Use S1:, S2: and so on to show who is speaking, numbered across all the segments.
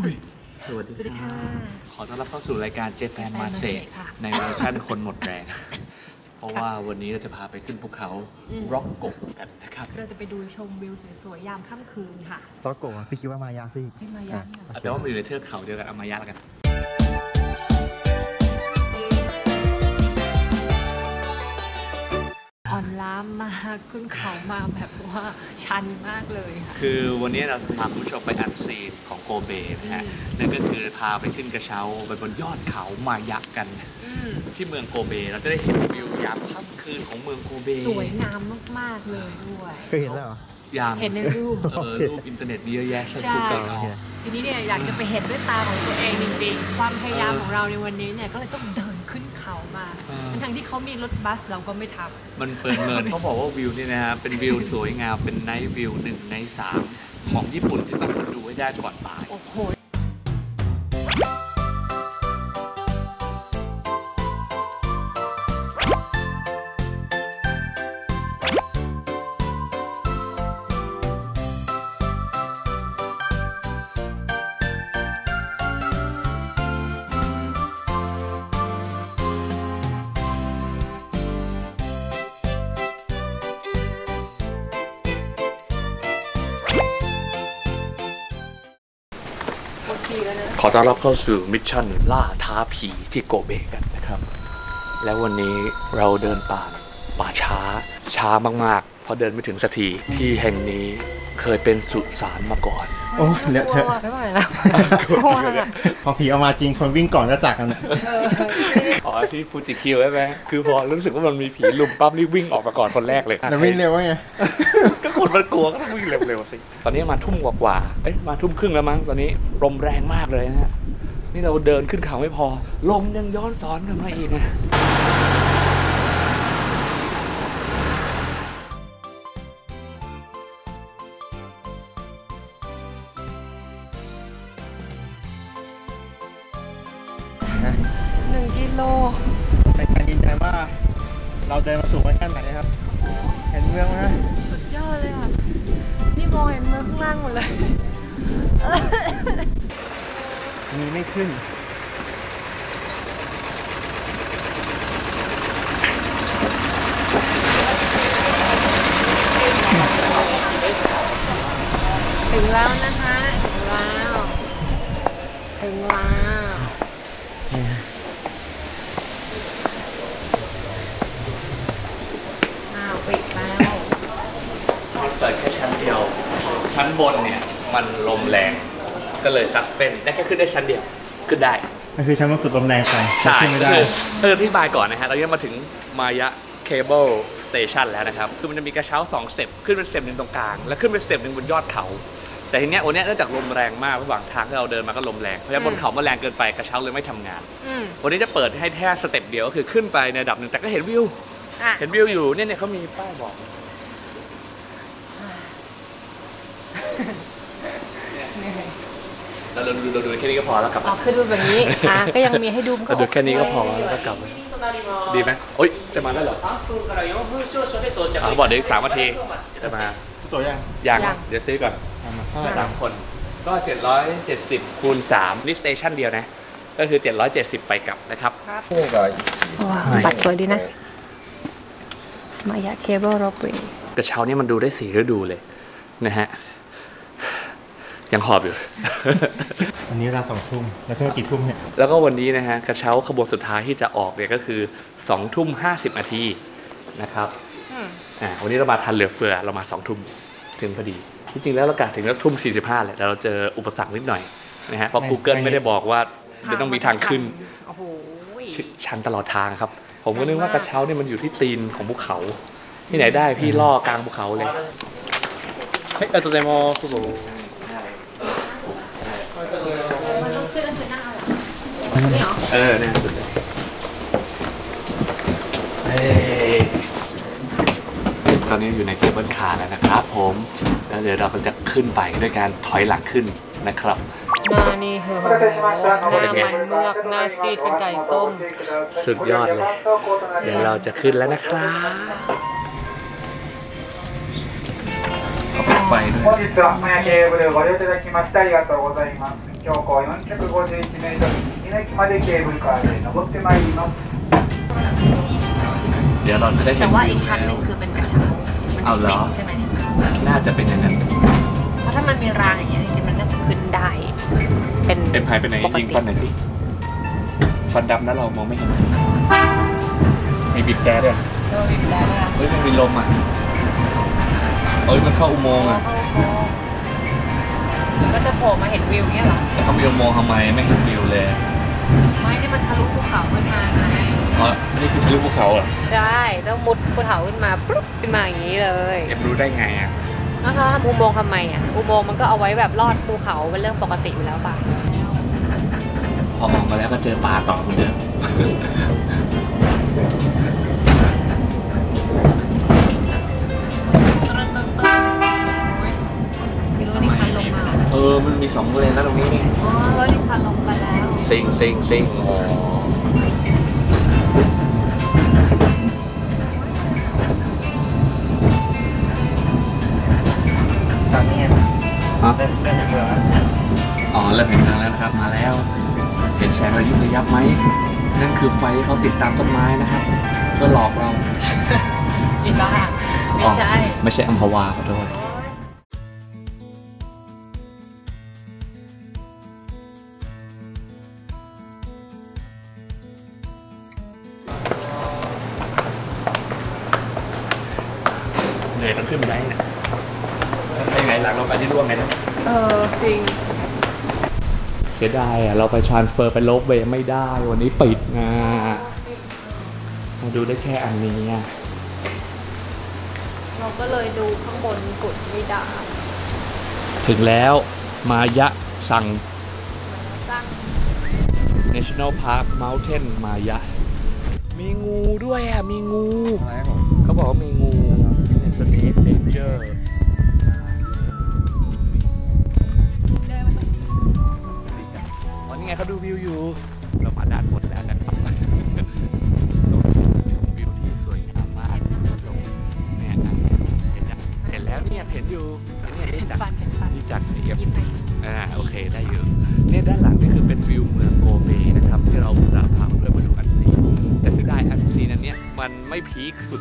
S1: สวัสดี
S2: สวัสดี
S1: ค่ะ
S2: ค่ะ
S1: ขอต้อนรับเข้าสู่รายการเจแปนมาเซ
S2: Japan Mase ค่ะ
S1: ในเวอร์ชันคนหมดแรง เพราะว่าวันนี้เราจะพาไปขึ้นภูเขาร็อกกกกันนะครับ
S2: เราจะไปดูชมวิวสวยๆ ยามค่ำคืนค่ะ
S3: ตอโกะพี่คิดว่ามายาสิ
S2: ที่มายาเนี่ย
S1: แต่ว่ามันอยู่ในเทือกเขาเดียวกันเอามายะแล้วกัน
S2: อ่อนล้ามากขึ้นเขามาแบบว่าชันมากเลยค่ะ
S1: คือวันนี้เราจะพาคุณผู้ชมไปอันซีนของโกเบนะฮะนั่นก็คือพาไปขึ้นกระเช้าไปบนยอดเขามายะกัน
S2: อืม
S1: ที่เมืองโกเบเราจะได้เห็นวิวยามค่ำคืนของเมืองโกเบ
S2: สวยงามมากๆเลยด้วย
S3: เคยเห็นแล้วเหรอ
S1: ยาม
S2: เห็นในรูป
S1: เออรูปอินเทอร์เน็ตมีเยอะแยะสัก
S2: ใช่
S1: กูเกิล
S3: โอเค
S2: ทีนี้เนี่ยอยากจะไปเห็นด้วยตาของตัวเองจริง ๆ ความพยายามของเราในวันนี้เนี่ยก็เลยต้องเดินขึ้นเขามา ทั้งๆที่เขามีรถบัสเราก็ไม่ทำ
S1: มันเปิดเมินเขาบอกว่าวิวนี่นะฮะเป็นวิวสวยงามเป็นไนท์วิวหนึ่งในสามของญี่ปุ่นที่ต้องดูให้ได้ก่อนตาย
S2: โอ้โห
S1: ขอต้อนรับเข้าสู่มิชชั่นล่าท้าผีที่โกเบกันนะครับ แล้ววันนี้เราเดินป่าป่าช้า ช้ามากๆ เพราะเดินไม่ถึงสักทีที่แห่งนี้เคยเป็นสุสานมาก่อน
S3: โอ้เลอะเทอะ
S2: ไม่ไหวแล้วกลัวอะ
S3: พอผีเอามาจริงคนวิ่งก่อนก็จากกันอะ
S1: อ๋อ ที่ฟูจิคิวใช่ไหมคือพอรู้สึกว่ามันมีผีลุมปั๊บนี่วิ่งออกมาก่อนคนแรกเลย
S3: แต่วิ่งเร็วไง
S1: ก็คนมันกลัวก็ต้องวิ่งเร็วๆสิตอนนี้มาทุ่มกว่าๆเอ้ยมาทุ่มครึ่งแล้วมั้งตอนนี้ลมแรงมากเลยนะฮะนี่เราเดินขึ้นเขาไม่พอ ลมยังย้อนสอนกลันมาอีกนะ
S3: มีไม่
S2: ขึ้
S3: น
S2: ถึงแล้วนะคะ ถึงแล้ว ถึงแล้วอ้าวปิดแล้ว
S1: มันเปิดแค่ชั้นเดียว ชั้นบนเนี่ย มันลมแรง ก็เลยซัสเปนได้แค่ขึ้นได้ชั้นเดียวขึ้นได้
S3: ก็คือชั้นบนสุดลมแรงไป
S1: ใช่
S3: ขึ้นไม่
S1: ก็
S3: ได้
S1: คือเอออธิบายก่อนนะฮะเรายังมาถึงมายะเคเบิลสเตชันแล้วนะครับคือมันจะมีกระเช้า2สเต็ปขึ้นเป็นสเต็ปหนึ่งตรงกลาง แล้วขึ้นเป็นสเต็ปหนึ่งบนยอดเขา แต่ทีเนี้ยวันเนี้ยเนื่องจากลมแรงมากระหว่างทางที่เราเดินมาก็ลมแรงเพราะฉะนั้นบนเขามันแรงเกินไปกระเช้าเลยไม่ทำงาน
S2: อืม
S1: วันนี้จะเปิดให้แค่สเต็ปเดียวก็คือขึ้นไปในระดับหนึ่งแต่ก็เห็นวิว
S2: อะ
S1: เห็นวิวอยู่เนี่ยเนี่ยเขามีป้ายบอก เราดูเราดูแค่นี้ก็พอแล้วกลับ
S2: อ๋อคือดูแบบนี้อะก็ยังมีให้ดูมัน
S1: เราดูแค่นี้ก็พอ
S2: โเค
S1: แล้วก็กลับเลยดีไหมโอ๊ยจะมาแล้วเหรออ๋อบอกเดี๋ยวอีกสามนาทีจะมา
S3: สตัวยัง
S1: ยังเดี๋ยวซื้อก่อน
S3: เอามาห้า
S1: สามคนก็770คูณ3นี่สเตชันเดียวนะ ก็คือ 770 ไปกลับนะครับ
S2: ว้าวบัตรสวยดีนะ มายะเคเบิลโรเวย์
S1: กระเช้านี่มันดูได้สีฤดูเลยนะฮะ ยังหอบอยู่
S3: วันนี้เวลาสองทุ่มแล้วเท่ากี่ทุ่มเนี่ย
S1: แล้วก็วันนี้นะฮะ กระเช้าขบวนสุดท้ายที่จะออกเนี่ยก็คือ2ทุ่ม50นาทีนะครับอ่าวันนี้เรามาทันเหลือเฟือเรามา2ทุ่มถึงพอดี จริงๆแล้วเรากะถึงแล้วทุ่ม45แหละแต่เราเจออุปสรรคนิดหน่อยนะฮะเพราะ
S3: ไม่
S1: Google
S3: ไม่
S1: ไม่ได้บอกว่าเดี๋ยวต้องมีทางขึ้น
S2: โอ้โห
S1: ชชันตลอดทางครับ ผมก็นึกว่ากระเช้าเนี่ยมันอยู่ที่ตีนของภูเขา ที่ไหนได้พี่ล่อกลางภูเขาเลย
S3: はい、ありがとうございます。どうぞ。
S2: เหรอนี่เหรอ
S1: เออเนี่ยเฮ้ยตอนนี้อยู่ในเคเบิลคาร์แล้วนะครับผมแล้วเดี๋ยวเราก็จะขึ้นไปด้วยการถอยหลังขึ้นนะครับ
S2: หน้านี่เหอะหน้ามันเมือกหน้าซีดเป็นไก่ต้ม
S1: สุดยอดเลย เดี๋ยวเราจะขึ้นแล้วนะครับขอปิดไฟด้วย
S4: 標高 451m 稲木までケーブルカーで登ってまいります
S1: เดี๋ยวเราจะได้เห็
S2: แต่ว่าอีกชั้นหนึ่งคือเป็นกระช้ามัน
S1: เอาเหรอ
S2: ใช่ไหม
S1: น่าจะเป็นอย่างนั้น
S2: เพราะถ้ามันมีรางอย่างเงี้ยจริงๆมันน่าจะขึ้นได้ เป็น
S1: เอ็มพายเป็นไหน
S2: ป
S1: ยิงฟันหน่อยสิ ฟันดำนะเรามองไม่เห็น มีบิดแก๊สด้วย
S2: บีได้ด้วอะ
S1: เฮ้ยมันมีลมอะเอ้ยมันเข้าอุโมงค์อะ
S2: งแล้วก็จะโผล่มาเห็นวิวเงี้ยเหรอ
S1: แล้วเขามีอุโมงค์ทำไมไม่เห็นวิวเลย
S2: ไม่นี่มันทะลุภูเขาขึ้นมาไง
S1: อ๋อนี่คือทะลุภูเขาเหรอ
S2: ใช่ต้องมุดภูเขาขึ้นมาปุ๊บขึ้นมาอย่างนี้เลย
S1: เอ็มรู้ได้ไงอะ
S2: แล้วเขาทำอุโมงค์ทำไมอะอุโมงค์มันก็เอาไว้แบบลอดภูเขาเป็นเรื่องปกติอยู่แล้วป่ะ
S1: พอออกมาแล้วก็เจอปลาต่อเหมือนเดิม สองเลนแล้วตรงนี้นี่
S2: อ๋อรถอีกคันลงไปแล้ว
S1: ซิงซิงซิงอ๋อ
S3: จากนี้ไง
S1: ฮะ
S3: เล่นเล่นในเมืองอะ
S1: อ๋อเริ่มเห็นทางแล้วนะครับมาแล้ว เห็นแสงระยิบระยับไหมนั่นคือไฟที่เขาติดตามต้นไม้นะครับเพื่อหลอกเรา
S2: อีบ้าไม่ใช่
S1: อ๋อไม่ใช่อัมพวาขอโทษ สียดายอะเราไปทรานสเฟอร์ไปโลบเวย์ไม่ได้วันนี้ปิดนะมาดูได้แค่อันนี้อะ
S2: เราก็เลยดูข้างบนกุดไม่ได้
S1: ถึงแล้วมายะสั่ง
S2: สร้าง
S1: National Park Mountain มายะ มีงูด้วยอะ มีงู
S3: อะไรครับผม
S1: เขาบอกว่ามีงูสเนกเดนเจอร์ ไงเขาดูวิวอยู่ เรามาด้านบนแล้วนะครับตรงนี้ชมวิวที่สวยงามมากตรงเนี่ยนะเห็นยังเห็นแล้วเนี่ยเห็นอยู่เนี่ย
S2: เห็
S1: นี่
S2: น
S1: จาก
S2: ฟันเห็นฟัน
S1: นี่จากเอฟ
S2: ยิ้มให้
S1: อ่าโอเคได้อยู่เนี่ยด้านหลังนี่คือเป็นวิวเมืองโกเบนะครับ ที่เราอุตส่าห์พาเพื่อนมาดูอันซีนแต่เสียดายอันซีนนั้นเนี่ยมันไม่พีคสุด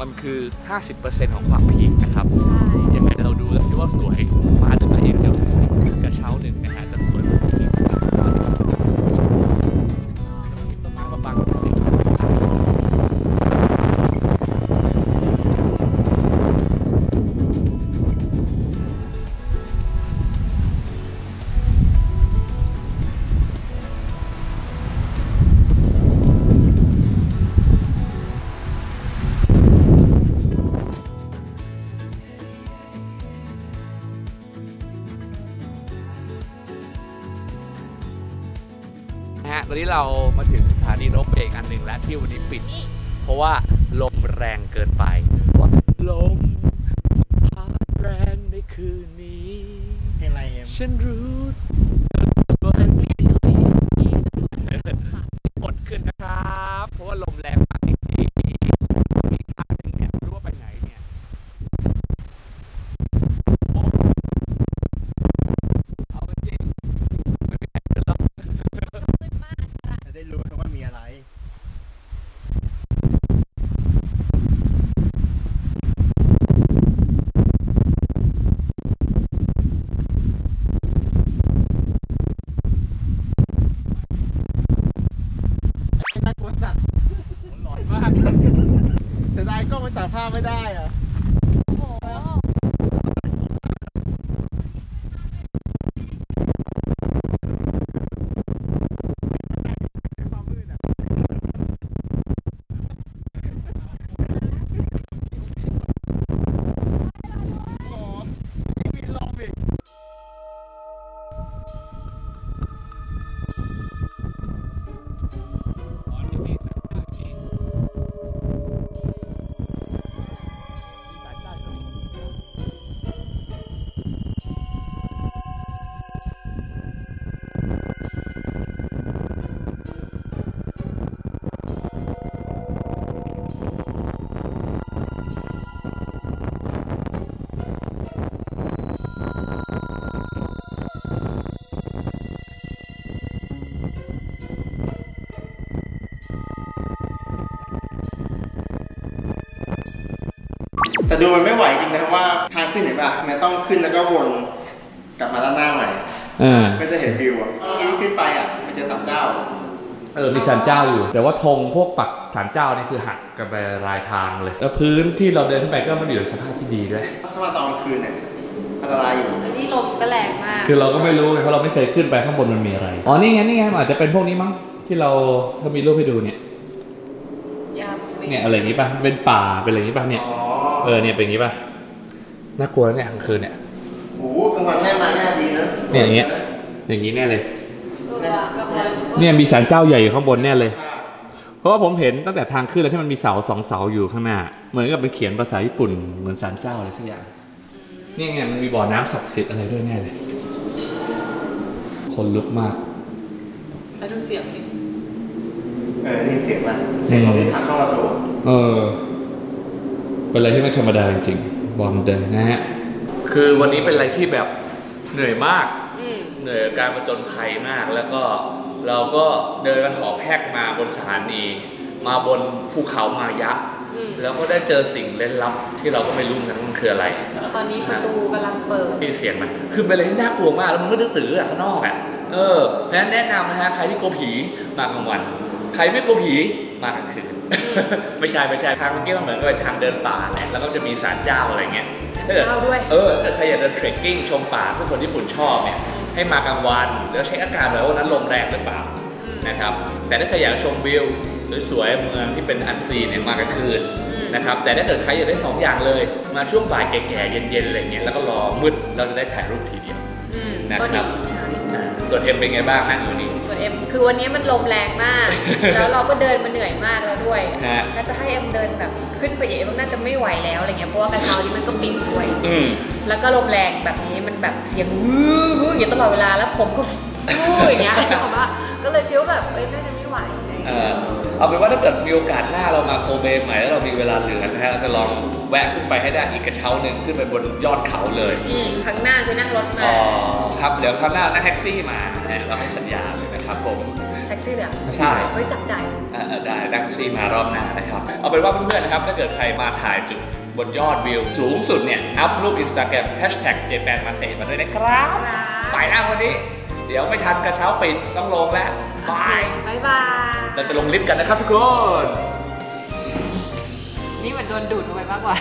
S1: มันคือ 50%ของความพีคนะครับ
S2: ใช่
S1: ยังไงเราดูแล้วคิดว่าสวยมาถึงมาเองเดี๋ยวกระเช้าหนึ่งนะฮะจะสวย ตอนนี้เรามาถึงสถานีรถเบรกอันหนึ่งแล้วที่วันนี้ปิด เพราะว่าลมแรงเกินไปว่าลมพัดแรงในคืนนี้
S3: เพลงอะไรเอ็ม
S1: ฉันรู้
S3: ดูมันไม่ไหวจริงนะเพราะว่าทางขึ้นเห็นป่ะมันต้องขึ้นแล้วก็วนกลับมาด้านหน้าใหม่
S1: เออ
S3: ก็จะเห็นวิวอะทีนี้ขึ้นไปอะมันเจอศาลเจ้า
S1: เออ มีศาลเจ้าอยู่ แต่ว่าธงพวกปักศาลเจ้าเนี่ยคือหักกันไปรายทางเลย แล้วพื้นที่เราเดินขึ้นไปก็ไมันอยู่ในสภาพที่ดีด้วย
S3: ถ้ามาตอนกลางคืนเนี่ยอันตรายอยู่
S2: แล้วนี่ลมก็แรงมาก
S1: คือเราก็ไม่รู้ไงเพราะเราไม่เคยขึ้นไปข้างบนมันมีอะไร อ๋อ นี่ไง นี่ไงมันอาจจะเป็นพวกนี้มั้ง ที่เราเขามีรูปให้ดูเนี่ย
S2: ยาม
S1: เนี่ยอะไรอย่างงี้ป่ะ เป็นป่า เป็นอะไรอย่างงี้ป่ะเนี่ย
S3: อ๋อ
S1: เออเนี่ยเป็นอย่างงี้ป่ะน่ากลัวนะเนี่ยกลางคืนเนี่ย
S3: โหกลางวันแน่มาแน่ดีนะ
S1: เนี่ยอย่างเงี้ยอย่างงี้แน่เลย
S2: เออก็พอแล้วก็
S1: เนี่ยมีศาลเจ้าใหญ่อยู่ข้างบนแน่เลย
S3: ใช่
S1: เพราะว่าผมเห็นตั้งแต่ทางขึ้นแล้วที่มันมีเสาสองเสาอยู่ข้างหน้า เหมือนกับเป็นเขียนภาษาญี่ปุ่นเหมือนศาลเจ้าอะไรสักอย่างนี่ไงมันมีบ่อน้ำศักดิ์สิทธิ์อะไรด้วยแน่เลย คนลุกมาก
S2: แล้วดูเสียงดิ
S3: เออนี่เสียงมันเสียงของที่ทางเข้าประตู
S1: เออ เป็นอะไรที่ไม่ธรรมดาจริงๆบอมเดินนะฮะคือวันนี้เป็นอะไรที่แบบเหนื่อยมาก
S2: อืม
S1: เหนื่อยกับการประจนภัยมากแล้วก็เราก็เดินกันหอบแพกมาบนสถานี มาบนภูเขามายะ
S2: อืม
S1: แล้วก็ได้เจอสิ่งเล่นลับที่เราก็ไม่รู้เหมือนกันว่ามันคืออะไร
S2: ตอนนี้ประตูกำลังเปิด
S1: มีเสียงมันคือเป็นอะไรที่น่ากลัวมาก แล้วมันมืดตื้อๆอะข้างนอกอะเออเพราะฉะนั้นแนะนำนะฮะใครที่กลัวผีมากลางวัน ใครไม่กลัวผี มากลางคืน ไม่ใช่ไม่ใช่ทางเมื่อกี้มันเหมือนกับเป็นทางเดินป่าแหละแล้วก็จะมีศาลเจ้าอะไรเงี้ยถ้าเกิด
S2: เจ้าด้วย
S1: เออถ้าใครอยากเดินเทรคกิ้งชมป่าซึ่งคนญี่ปุ่นชอบเนี่ยให้มากลางวันแล้วเช็คอากาศหน่อยว่าวันนั้นลมแรงหรือเปล่านะครับแต่ถ้าใครอยากชมวิวสวยๆเมืองที่เป็นอันซีนเนี่ยมากลางคืน
S2: อืม
S1: นะครับแต่ถ้าเกิดใครอยากได้สองอย่างเลย มาช่วงบ่ายแก่ๆเย็นๆอะไรเงี้ยแล้วก็รอมืดเราจะได้ถ่ายรูปทีเดียว
S2: อืม
S1: นะครับ
S2: ก็ดีใช่
S1: อ่าส่วนเอ็มเป็นไงบ้างนั่งอยู่นี่
S2: ส่วนเอ็มคือวันนี้มันลมแรงมาก แล้วเราก็เดินมาเหนื่อยมากแล้วด้วย
S1: ฮะ
S2: ถ้าจะให้เอ็มเดินแบบขึ้นไปเอ็มน่าจะไม่ไหวแล้วอะไรเงี้ยเพราะว่ากระเช้านี้มันก็บินด้วย
S1: อืม
S2: แล้วก็ลมแรงแบบนี้มันแบบเสียงวื้อวื้ออย่างเงี้ยตลอดเวลาแล้วผมก็ฟูอย่างเงี้ยบอกว่าก็เลยคิดว่าแบบเอ้ยน่าจะไม่ไหวอะไร
S1: เอ
S2: เงี้ย
S1: อเอาเป็นว่าถ้าเกิดมีโอกาสหน้าเรามาโกเบใหม่แล้วเรามีเวลาเหลือนะฮะเราจะลองแวะขึ้นไปให้ได้อีกกระเช้าหนึ่งขึ้นไปบนยอดเขาเลย
S2: อืมครั้งหน้าคือนั่งรถมา
S1: อ๋อครับเดี๋ยวคราวหน้านั่งแท็กซี่มานะฮะเราให้สัญญาเลยนะ ครับผม
S2: แท็กซี่เลยเหรอ
S1: ใช่
S2: เฮ้ยจับใจาย
S1: เอ่อได้นั่งแท็กซี่มารอบหน้านะครับ เอาเป็นว่าเพื่อนๆนะครับถ้าเกิดใครมาถ่ายจุดบนยอดวิว สูงสุดเนี่ย อัพรูปอินสตาแกรมแฮชแท็กเจแปนมาเซมาด้วยนะครับ ไปแล้ววันนี้ เดี๋ยวไม่ทันกระเช้าปิดต้องลงแล้วบาย
S2: บายบาย
S1: เราจะลงลิฟต์กันนะครับทุกคน
S2: นี่เหมือนโดนดูดลงไปมากกว่า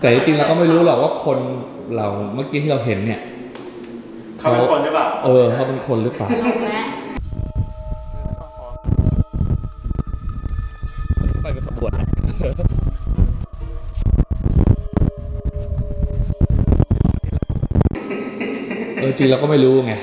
S1: แต่จริงๆเราก็ไม่รู้หรอกว่าคนเราเมื่อกี้ที่เราเห็นเนี่ย
S3: เขาเป็นคนหรือเปล่า
S1: เออเขาเป็นคนหรือเปล่าไปเป็นขบวนนะเออจริงเราก็ไม่รู้ไง